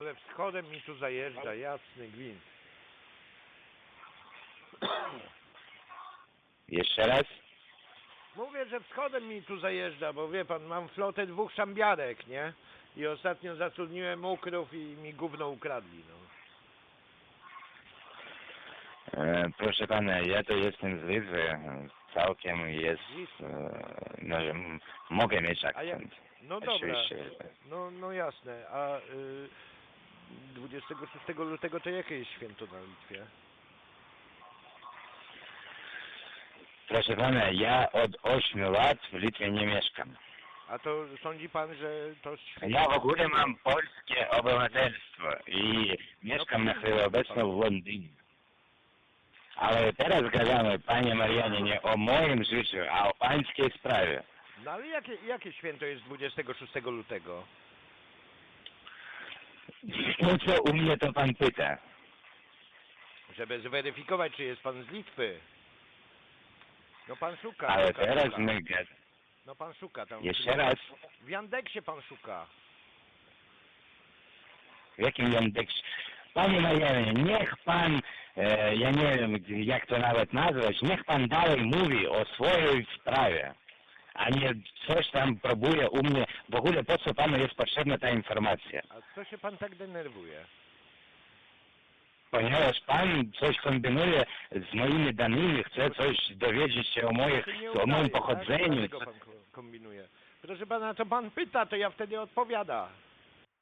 Ale wschodem mi tu zajeżdża, jasny gwint. Jeszcze raz? Mówię, że wschodem mi tu zajeżdża, bo wie pan, mam flotę dwóch szambiarek, nie? I ostatnio zatrudniłem ukrów i mi gówno ukradli, no. E, proszę pana, ja to jestem z Litwy. Całkiem jest, e, no, m- mogę mieć akcent. No dobra, Oczywiście. no, no jasne, a y, 26 lutego to jakie jest święto na Litwie? Proszę pana, ja od 8 lat w Litwie nie mieszkam. A to sądzi pan, że to święto... Ja w ogóle mam polskie obywatelstwo i mieszkam na chwilę obecną w Londynie. Ale teraz gadamy, panie Marianie, nie o moim życiu, a o pańskiej sprawie. No ale jakie, jakie święto jest 26 lutego? No co u mnie to pan pyta? Żeby zweryfikować, czy jest pan z Litwy. No pan szuka. Ale szuka, teraz szuka. my. No pan szuka tam. Jeszcze raz, W Yandeksie pan szuka. w jakim Yandeksie? Panie Marianie, niech pan, e, ja nie wiem jak to nawet nazwać, niech pan dalej mówi o swojej sprawie, a nie coś tam próbuje u mnie. W ogóle po co panu jest potrzebna ta informacja? A co się pan tak denerwuje? Ponieważ pan coś kombinuje z moimi danymi, chce coś dowiedzieć się o moich, nie o udaje, moim tak? pochodzeniu. Dlaczego pan ko- kombinuje? Proszę pana, to pan pyta, to ja wtedy odpowiada.